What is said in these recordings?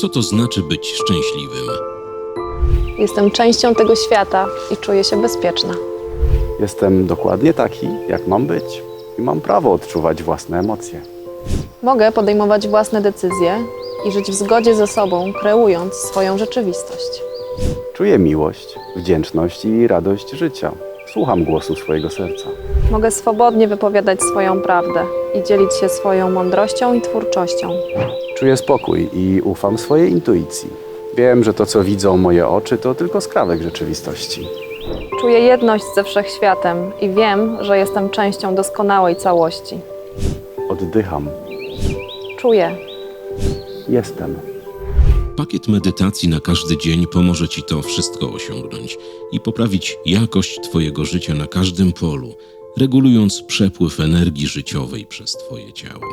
Co to znaczy być szczęśliwym? Jestem częścią tego świata i czuję się bezpieczna. Jestem dokładnie taki, jak mam być i mam prawo odczuwać własne emocje. Mogę podejmować własne decyzje i żyć w zgodzie ze sobą, kreując swoją rzeczywistość. Czuję miłość, wdzięczność i radość życia. Słucham głosu swojego serca. Mogę swobodnie wypowiadać swoją prawdę i dzielić się swoją mądrością i twórczością. Czuję spokój i ufam swojej intuicji. Wiem, że to, co widzą moje oczy, to tylko skrawek rzeczywistości. Czuję jedność ze wszechświatem i wiem, że jestem częścią doskonałej całości. Oddycham. Czuję. Jestem. Pakiet medytacji na każdy dzień pomoże Ci to wszystko osiągnąć i poprawić jakość Twojego życia na każdym polu, regulując przepływ energii życiowej przez Twoje ciało.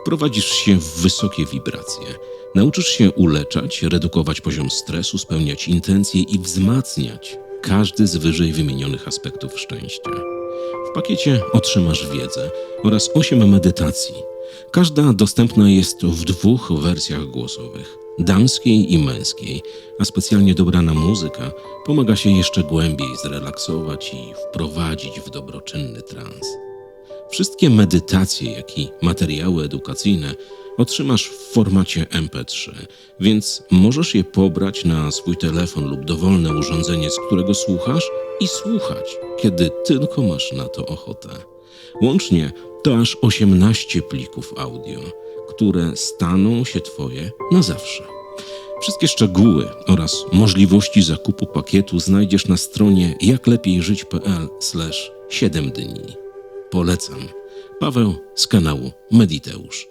Wprowadzisz się w wysokie wibracje, nauczysz się uleczać, redukować poziom stresu, spełniać intencje i wzmacniać każdy z wyżej wymienionych aspektów szczęścia. W pakiecie otrzymasz wiedzę oraz 8 medytacji. Każda dostępna jest w dwóch wersjach głosowych damskiej i męskiej, a specjalnie dobrana muzyka pomaga się jeszcze głębiej zrelaksować i wprowadzić w dobroczynny trans. Wszystkie medytacje, jak i materiały edukacyjne otrzymasz w formacie MP3, więc możesz je pobrać na swój telefon lub dowolne urządzenie, z którego słuchasz i słuchać, kiedy tylko masz na to ochotę. Łącznie to aż 18 plików audio, które staną się Twoje na zawsze. Wszystkie szczegóły oraz możliwości zakupu pakietu znajdziesz na stronie jaklepierzyć.pl 7 dni. Polecam. Paweł z kanału Mediteusz.